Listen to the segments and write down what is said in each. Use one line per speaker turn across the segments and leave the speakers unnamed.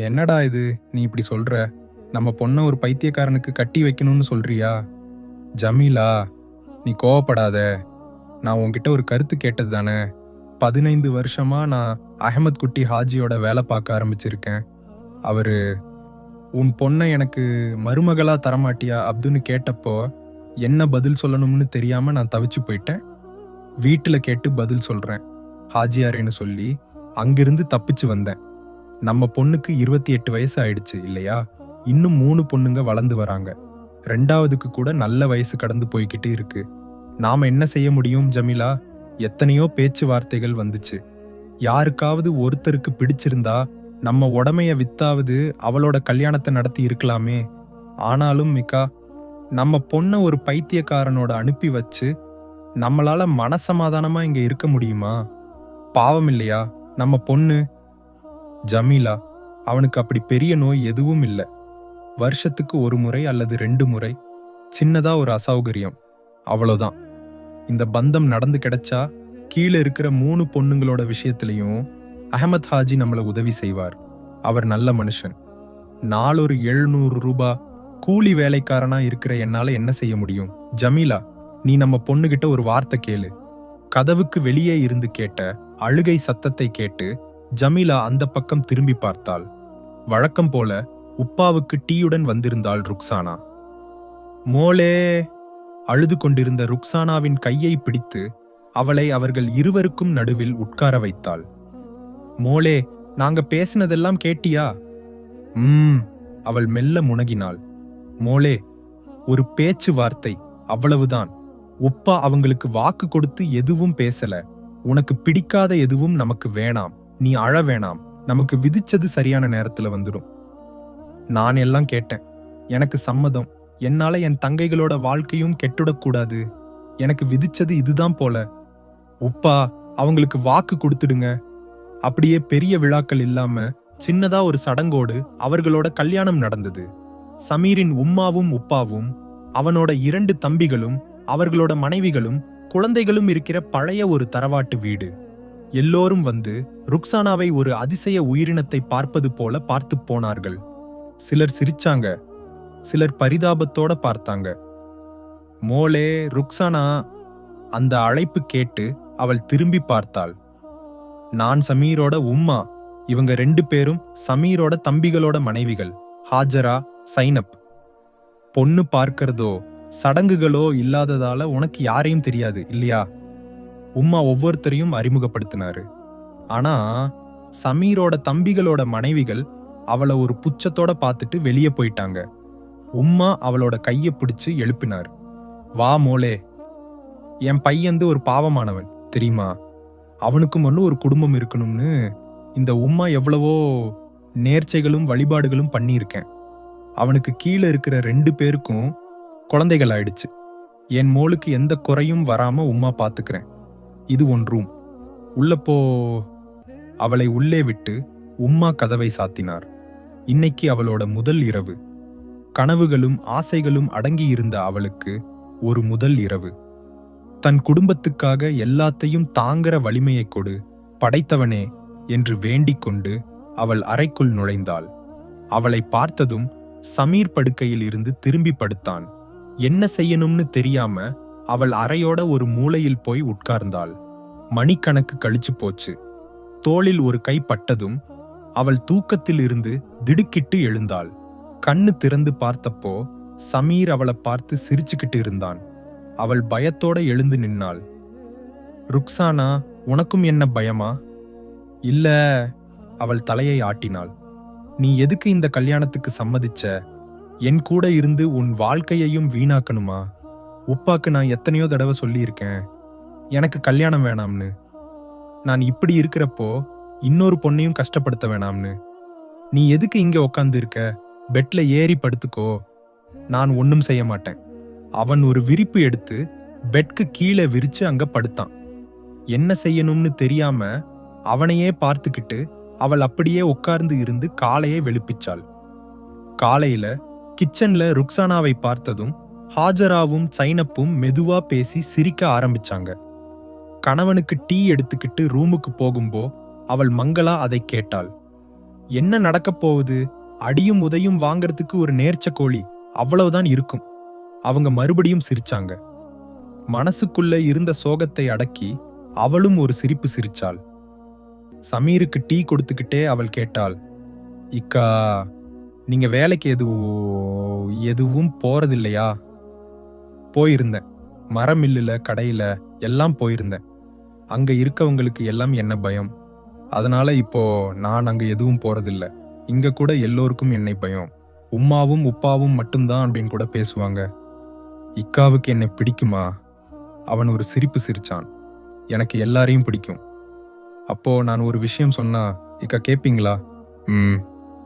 என்னடா இது? நீ இப்படி சொல்ற? நம்ம பொண்ணை ஒரு பைத்தியக்காரனுக்கு கட்டி வைக்கணும்னு சொல்றியா? ஜமீலா நீ கோவப்படாத. நான் உன்கிட்ட ஒரு கருத்து கேட்டது தானே? பதினைந்து வருஷமா நான் அகமத் குட்டி ஹாஜியோட வேலை பார்க்க ஆரம்பிச்சிருக்கேன். அவரு உன் பொண்ணை எனக்கு மருமகளா தரமாட்டியா? அப்துன்னு கேட்டப்போ என்ன பதில் சொல்லணும்னு தெரியாம நான் தவிச்சு போயிட்டேன். வீட்டில் கேட்டு பதில் சொல்றேன் ஹாஜியாரேன்னு சொல்லி அங்கிருந்து தப்பிச்சு வந்தேன். நம்ம பொண்ணுக்கு இருபத்தி எட்டு வயசு ஆயிடுச்சு இல்லையா? இன்னும் மூணு பொண்ணுங்க வளர்ந்து வராங்க. ரெண்டாவதுக்கு கூட நல்ல வயசு கடந்து போய்கிட்டு இருக்கு. நாம என்ன செய்ய முடியும் ஜமீலா? எத்தனையோ பேச்சுவார்த்தைகள் வந்துச்சு. யாருக்காவது ஒருத்தருக்கு பிடிச்சிருந்தா நம்ம உடமைய வித்தாவது அவளோட கல்யாணத்தை நடத்தி இருக்கலாமே. ஆனாலும் மிக்கா நம்ம பொண்ணை ஒரு பைத்தியக்காரனோட அனுப்பி வச்சு நம்மளால மனசமாதானமா இங்க இருக்க முடியுமா? பாவம் இல்லையா? நம்ம பொண்ணு ஜமீலா அவனுக்கு அப்படி பெரிய நோய் எதுவும் இல்லை. வருஷத்துக்கு ஒரு முறை அல்லது ரெண்டு முறை சின்னதா ஒரு அசௌகரியம். அவ்வளோதான் இந்த பந்தம் நடந்து கிடைச்சா கீழே இருக்கிற மூணு பொண்ணுங்களோட விஷயத்திலையும் அகமத் ஹாஜி நம்மள உதவி செய்வார். அவர் நல்ல மனுஷன். நாளொரு எழுநூறு ரூபா கூலி வேலைக்காரனா இருக்கிற என்னால என்ன செய்ய முடியும்? ஜமீலா நீ நம்ம பொண்ணுகிட்ட ஒரு வார்த்தை கேளு. கதவுக்கு வெளியே இருந்து கேட்ட அழுகை சத்தத்தை கேட்டு ஜமீலா அந்த பக்கம் திரும்பி பார்த்தாள். வழக்கம் போல உப்பாவுக்கு டீயுடன் வந்திருந்தாள் ருக்சானா. மோளே அழுது கொண்டிருந்த ருக்சானாவின் கையை பிடித்து அவளை அவர்கள் இருவருக்கும் நடுவில் உட்கார வைத்தாள். மோளே நாங்க பேசினதெல்லாம் கேட்டியா? ம் அவள் மெல்ல முனகினாள். மோளே ஒரு பேச்சு வார்த்தை அவ்வளவுதான். உப்பா அவங்களுக்கு வாக்கு கொடுத்து எதுவும் பேசல. உனக்கு பிடிக்காத எதுவும் நமக்கு வேணாம். நீ அழ வேணாம். நமக்கு விதிச்சது சரியான நேரத்துல வந்துடும். நான் எல்லாம் கேட்டேன். எனக்கு சம்மதம். என்னால என் தங்கைகளோட வாழ்க்கையும் கெட்டுடக்கூடாது எனக்கு விதிச்சது இதுதான் போல. உப்பா அவங்களுக்கு வாக்கு கொடுத்துடுங்க. அப்படியே பெரிய விழாக்கள் இல்லாம சின்னதா ஒரு சடங்கோடு அவர்களோட கல்யாணம் நடந்தது. சமீரின் உம்மாவும் உப்பாவும் அவனோட இரண்டு தம்பிகளும் அவர்களோட மனைவிகளும் குழந்தைகளும் இருக்கிற பழைய ஒரு தரவாட்டு வீடு. எல்லோரும் வந்து ருக்சானாவை ஒரு அதிசய உயிரினத்தை பார்ப்பது போல பார்த்து போனார்கள். சிலர் சிரிச்சாங்க. சிலர் பரிதாபத்தோட பார்த்தாங்க. மோளே ருக்சானா அந்த அழைப்பு கேட்டு அவள் திரும்பி பார்த்தாள். நான் சமீரோட உம்மா இவங்க ரெண்டு பேரும் சமீரோட தம்பிகளோட மனைவிகள் ஹாஜரா சைனப். பொண்ணு பார்க்கிறதோ சடங்குகளோ இல்லாததால உனக்கு யாரையும் தெரியாது இல்லையா? உம்மா ஒவ்வொருத்தரையும் அறிமுகப்படுத்தினாரு. ஆனா சமீரோட தம்பிகளோட மனைவிகள் அவளை ஒரு புச்சத்தோட பார்த்துட்டு வெளியே போயிட்டாங்க. உம்மா அவளோட கையை பிடிச்சு எழுப்பினார். வா மோளே என் பையந்து ஒரு பாவமானவன் தெரியுமா? அவனுக்கும் ஒன்று ஒரு குடும்பம் இருக்கணும்னு இந்த உம்மா எவ்வளவோ நேர்ச்சைகளும் வழிபாடுகளும் பண்ணியிருக்கேன். அவனுக்கு கீழே இருக்கிற ரெண்டு பேருக்கும் குழந்தைகள் ஆயிடுச்சு. என் மோளுக்கு எந்த குறையும் வராம உம்மா பார்த்துக்கிறேன். இது ஒன் ரூம் அவளை உள்ளே விட்டு உம்மா கதவை சாத்தினார். இன்னைக்கு அவளோட முதல் இரவு. கனவுகளும் ஆசைகளும் அடங்கியிருந்த அவளுக்கு ஒரு முதல் இரவு. தன் குடும்பத்துக்காக எல்லாத்தையும் தாங்குற வலிமையை கொடு படைத்தவனே என்று வேண்டிக் கொண்டு அவள் அறைக்குள் நுழைந்தாள். அவளை பார்த்ததும் சமீர் படுக்கையில் இருந்து திரும்பி படுத்தான். என்ன செய்யணும்னு தெரியாம அவள் அறையோட ஒரு மூலையில் போய் உட்கார்ந்தாள். மணிக்கணக்கு கழிச்சு போச்சு. தோளில் ஒரு கை பட்டதும் அவள் தூக்கத்தில் இருந்து திடுக்கிட்டு எழுந்தாள். கண்ணு திறந்து பார்த்தப்போ சமீர் அவளை பார்த்து சிரிச்சுக்கிட்டு இருந்தான். அவள் பயத்தோட எழுந்து நின்னாள். ருக்ஸானா உனக்கும் என்ன பயமா? இல்ல அவள் தலையை ஆட்டினாள். நீ எதுக்கு இந்த கல்யாணத்துக்கு சம்மதிச்ச? என் கூட இருந்து உன் வாழ்க்கையையும் வீணாக்கணுமா? உப்பாக்கு நான் எத்தனையோ தடவை சொல்லியிருக்கேன். எனக்கு கல்யாணம் வேணாம்னு. நான் இப்படி இருக்கிறப்போ இன்னொரு பொண்ணையும் கஷ்டப்படுத்த வேணாம்னு. நீ எதுக்கு இங்கே உக்காந்து இருக்க பெட்ல ஏறி படுத்துக்கோ. நான் ஒன்றும் செய்ய மாட்டேன். அவன் ஒரு விரிப்பு எடுத்து பெட்க்கு கீழே விரிச்சு அங்க படுத்தான். என்ன செய்யணும்னு தெரியாம அவனையே பார்த்துக்கிட்டு அவள் அப்படியே உட்கார்ந்து இருந்து காலையை வெளுப்பிச்சாள். காலையில கிச்சன்ல ருக்ஸானாவை பார்த்ததும் ஹாஜராவும் சைனப்பும் மெதுவா பேசி சிரிக்க ஆரம்பிச்சாங்க. கணவனுக்கு டீ எடுத்துக்கிட்டு ரூமுக்கு போகும்போ அவள் மங்களா அதை கேட்டாள். என்ன நடக்கப் போகுது? அடியும் உதையும் வாங்கறதுக்கு ஒரு நேர்ச்ச கோழி. அவ்வளவுதான் இருக்கும். அவங்க மறுபடியும் சிரிச்சாங்க. மனசுக்குள்ள இருந்த சோகத்தை அடக்கி அவளும் ஒரு சிரிப்பு சிரிச்சாள். சமீருக்கு டீ கொடுத்துக்கிட்டே அவள் கேட்டாள். இக்கா நீங்க வேலைக்கு எதுவும் எதுவும் போறதில்லையா? போயிருந்தேன். மரமில்லுல கடையில் எல்லாம் போயிருந்தேன். அங்கே இருக்கவங்களுக்கு எல்லாம் என்ன பயம்? அதனால இப்போ நான் அங்கே எதுவும் போறதில்ல. இங்க கூட எல்லோருக்கும் என்னை பயம். உம்மாவும் உப்பாவும் மட்டும்தான் அப்படின்னு கூட பேசுவாங்க. இக்காவுக்கு என்னை பிடிக்குமா? அவன் ஒரு சிரிப்பு சிரிச்சான். எனக்கு எல்லாரையும் பிடிக்கும். அப்போ நான் ஒரு விஷயம் சொன்னா இக்கா கேப்பீங்களா? ம்.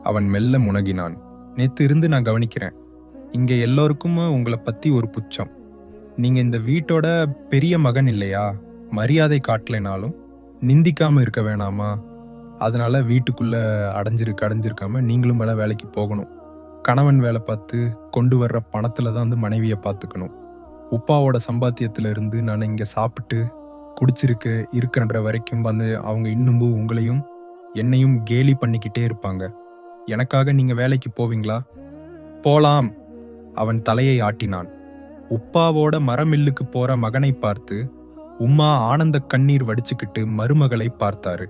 அவன் மெல்ல முனகினான். நேத்து இருந்து நான் கவனிக்கிறேன். இங்க எல்லோருக்கும் உங்களை பத்தி ஒரு புச்சம். நீங்கள் இந்த வீட்டோட பெரிய மகன் இல்லையா? மரியாதை காட்டலைனாலும் நிந்திக்காமல் இருக்க வேணாமா? அதனால் வீட்டுக்குள்ளே அடைஞ்சிருக்கு அடைஞ்சிருக்காமல் நீங்களும் மேலே வேலைக்கு போகணும். கணவன் வேலை பார்த்து கொண்டு வர்ற பணத்தில் தான் வந்து மனைவியை பார்த்துக்கணும். உப்பாவோட சம்பாத்தியத்தில் இருந்து நான் இங்கே சாப்பிட்டு குடிச்சிருக்கு இருக்கிறன்ற வரைக்கும் வந்து அவங்க இன்னும் உங்களையும் என்னையும் கேலி பண்ணிக்கிட்டே இருப்பாங்க. எனக்காக நீங்கள் வேலைக்கு போவீங்களா? போலாம். அவன் தலையை ஆட்டினான். உப்பாவோட மரமில்லுக்கு போற மகனை பார்த்து உம்மா ஆனந்த கண்ணீர் வடிச்சுக்கிட்டு மருமகளை பார்த்தாரு.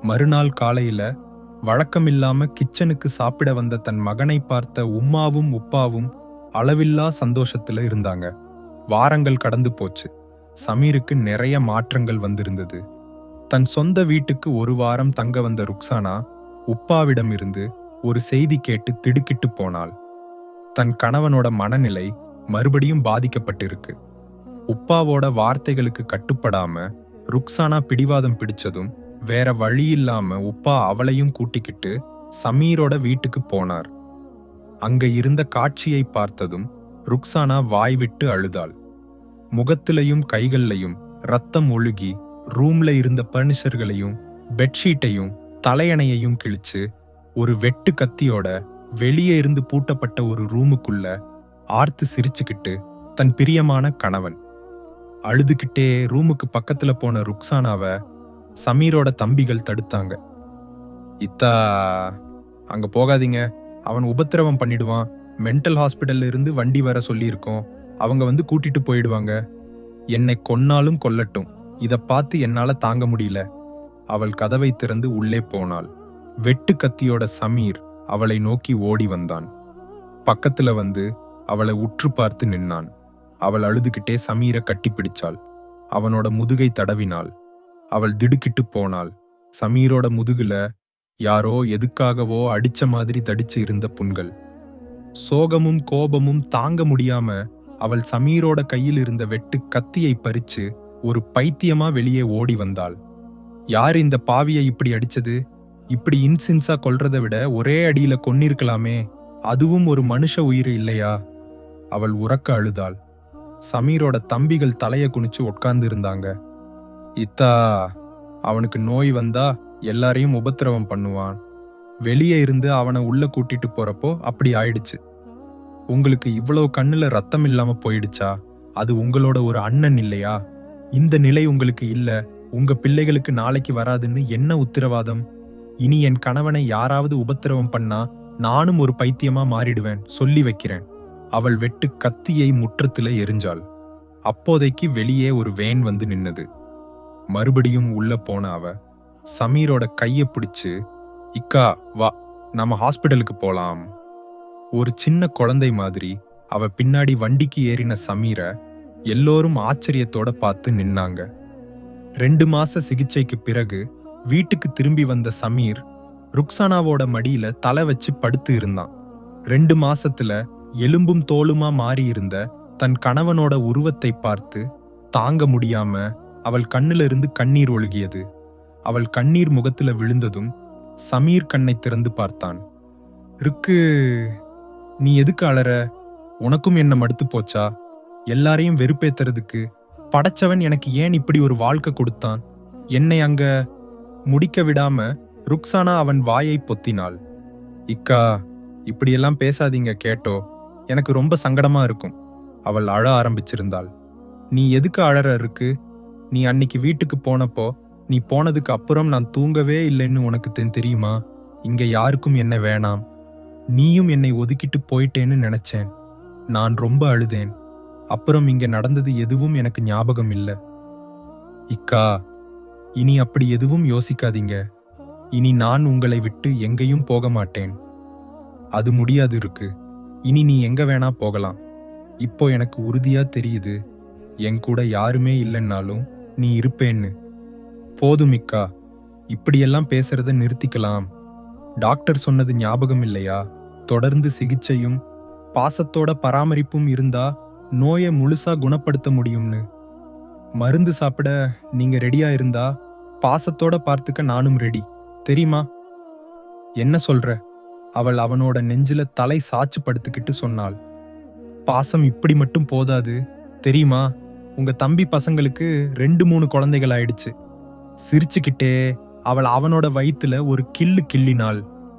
மறுநாள் காலையில வழக்கமில்லாம கிச்சனுக்கு சாப்பிட வந்த தன் மகனை பார்த்த உம்மாவும் உப்பாவும் அளவில்லா சந்தோஷத்துல இருந்தாங்க. வாரங்கள் கடந்து போச்சு. சமீருக்கு நிறைய மாற்றங்கள் வந்திருந்தது. தன் சொந்த வீட்டுக்கு ஒரு வாரம் தங்க வந்த ருக்ஸானா உப்பாவிடம் இருந்து ஒரு செய்தி கேட்டு திடுக்கிட்டு போனாள். தன் கணவனோட மனநிலை மறுபடியும் பாதிக்கப்பட்டிருக்கு. உப்பாவோட வார்த்தைகளுக்கு கட்டுப்படாம ருக்ஸானா பிடிவாதம் பிடிச்சதும் வேற வழி இல்லாம உப்பா அவளையும் கூட்டிக்கிட்டு சமீரோட வீட்டுக்கு போனார். அங்க இருந்த காட்சியை பார்த்ததும் ருக்ஸானா வாய்விட்டு அழுதாள். முகத்திலையும் கைகள்லையும் ரத்தம் ஒழுகி ரூம்ல இருந்த பர்னிச்சர்களையும் பெட்ஷீட்டையும் தலையணையையும் கிழிச்சு ஒரு வெட்டு கத்தியோட வெளியே இருந்து பூட்டப்பட்ட ஒரு ரூமுக்குள்ள ஆர்த்து சிரிச்சுக்கிட்டு தன் பிரியமான கணவன். அழுதுகிட்டே ரூமுக்கு பக்கத்துல போன ருக்ஸானாவ சமீரோட தம்பிகள் தடுத்தாங்க. இத்தா அங்க போகாதீங்க. அவன் உபத்திரவம் பண்ணிடுவான். மென்டல் ஹாஸ்பிட்டல்ல இருந்து வண்டி வர சொல்லியிருக்கோம். அவங்க வந்து கூட்டிட்டு போயிடுவாங்க. என்னை கொன்னாலும் கொல்லட்டும். இதை பார்த்து என்னால தாங்க முடியல. அவள் கதவை திறந்து உள்ளே போனாள். வெட்டு கத்தியோட சமீர் அவளை நோக்கி ஓடி வந்தான். பக்கத்துல வந்து அவளை உற்று பார்த்து நின்னான். அவள் அழுதுகிட்டே சமீரை கட்டிப்பிடிச்சாள். அவனோட முதுகை தடவினாள். அவள் திடுக்கிட்டு போனாள். சமீரோட முதுகுல யாரோ எதுக்காகவோ அடிச்ச மாதிரி தடிச்சு இருந்த புண்கள். சோகமும் கோபமும் தாங்க முடியாம அவள் சமீரோட கையில் இருந்த வெட்டு கத்தியை பறிச்சு ஒரு பைத்தியமா வெளியே ஓடி வந்தாள். யார் இந்த பாவியை இப்படி அடிச்சது? இப்படி இன்சின்ஸா கொல்றதை விட ஒரே அடியில கொன்னிருக்கலாமே. அதுவும் ஒரு மனுஷ உயிர் இல்லையா? அவள் உறக்க அழுதாள். சமீரோட தம்பிகள் தலைய குனிச்சு உட்கார்ந்து இருந்தாங்க இத்தா அவனுக்கு நோய் வந்தா எல்லாரையும் உபத்திரவம் பண்ணுவான். வெளியே இருந்து அவனை உள்ள கூட்டிட்டு போறப்போ அப்படி ஆயிடுச்சு. உங்களுக்கு இவ்வளவு கண்ணுல ரத்தம் இல்லாம போயிடுச்சா? அது உங்களோட ஒரு அண்ணன் இல்லையா? இந்த நிலை உங்களுக்கு இல்ல. உங்க பிள்ளைகளுக்கு நாளைக்கு வராதுன்னு என்ன உத்தரவாதம்? இனி என் கணவனை யாராவது உபத்திரவம் பண்ணா நானும் ஒரு பைத்தியமா மாறிடுவேன். சொல்லி வைக்கிறேன். அவள் வெட்டு கத்தியை முற்றத்தில் எரிஞ்சாள். அப்போதைக்கு வெளியே ஒரு வேன் வந்து நின்னது. மறுபடியும் உள்ள போன அவ சமீரோட கையை பிடிச்சு இக்கா வா நம்ம ஹாஸ்பிடலுக்கு போலாம். ஒரு சின்ன குழந்தை மாதிரி அவ பின்னாடி வண்டிக்கு ஏறின சமீர எல்லோரும் ஆச்சரியத்தோட பார்த்து நின்னாங்க. ரெண்டு மாச சிகிச்சைக்கு பிறகு வீட்டுக்கு திரும்பி வந்த சமீர் ருக்ஸானாவோட மடியில தலை வச்சு படுத்து இருந்தான். ரெண்டு மாசத்துல எலும்பும் தோலுமா மாறியிருந்த தன் கணவனோட உருவத்தை பார்த்து தாங்க முடியாம அவள் கண்ணிலிருந்து கண்ணீர் ஒழுகியது. அவள் கண்ணீர் முகத்துல விழுந்ததும் சமீர் கண்ணை திறந்து பார்த்தான். ருக்கு நீ எதுக்கு அலற? உனக்கும் என்ன மடுத்து போச்சா? எல்லாரையும் வெறுப்பேத்துறதுக்கு படைச்சவன் எனக்கு ஏன் இப்படி ஒரு வாழ்க்கை கொடுத்தான்? என்னை அங்க முடிக்க விடாம ருக்ஸானா அவன் வாயை பொத்தினாள். இக்கா இப்படியெல்லாம் பேசாதீங்க கேட்டோ? எனக்கு ரொம்ப சங்கடமா இருக்கும். அவள் அழ ஆரம்பிச்சிருந்தாள். நீ எதுக்கு அழற இருக்கு நீ அன்னைக்கு வீட்டுக்கு போனப்போ நீ போனதுக்கு அப்புறம் நான் தூங்கவே இல்லைன்னு உனக்கு தென் தெரியுமா? இங்க யாருக்கும் என்ன வேணாம். நீயும் என்னை ஒதுக்கிட்டு போயிட்டேன்னு நினைச்சேன். நான் ரொம்ப அழுதேன். அப்புறம் இங்க நடந்தது எதுவும் எனக்கு ஞாபகம் இல்ல. இக்கா இனி அப்படி எதுவும் யோசிக்காதீங்க. இனி நான் உங்களை விட்டு எங்கேயும் போக மாட்டேன். அது முடியாது இருக்கு இனி நீ எங்க வேணா போகலாம். இப்போ எனக்கு உறுதியா தெரியுது. என் கூட யாருமே இல்லைன்னாலும் நீ இருப்பேன்னு. போதும் இக்கா. இப்படியெல்லாம் பேசுறத நிறுத்திக்கலாம். டாக்டர் சொன்னது ஞாபகம் இல்லையா? தொடர்ந்து சிகிச்சையும் பாசத்தோட பராமரிப்பும் இருந்தா நோயை முழுசா குணப்படுத்த முடியும்னு. மருந்து சாப்பிட நீங்க ரெடியா இருந்தா பாசத்தோட பார்த்துக்க நானும் ரெடி. தெரியுமா? என்ன சொல்ற? அவள் அவனோட நெஞ்சில தலை சாட்சி படுத்துக்கிட்டு சொன்னாள். பாசம் இப்படி மட்டும் போதாது. தெரியுமா? உங்க தம்பி பசங்களுக்கு ரெண்டு மூணு குழந்தைகள் ஆயிடுச்சு. சிரிச்சுக்கிட்டே அவள் அவனோட வயிற்றுல ஒரு கில்லு கிள்ளினாள்.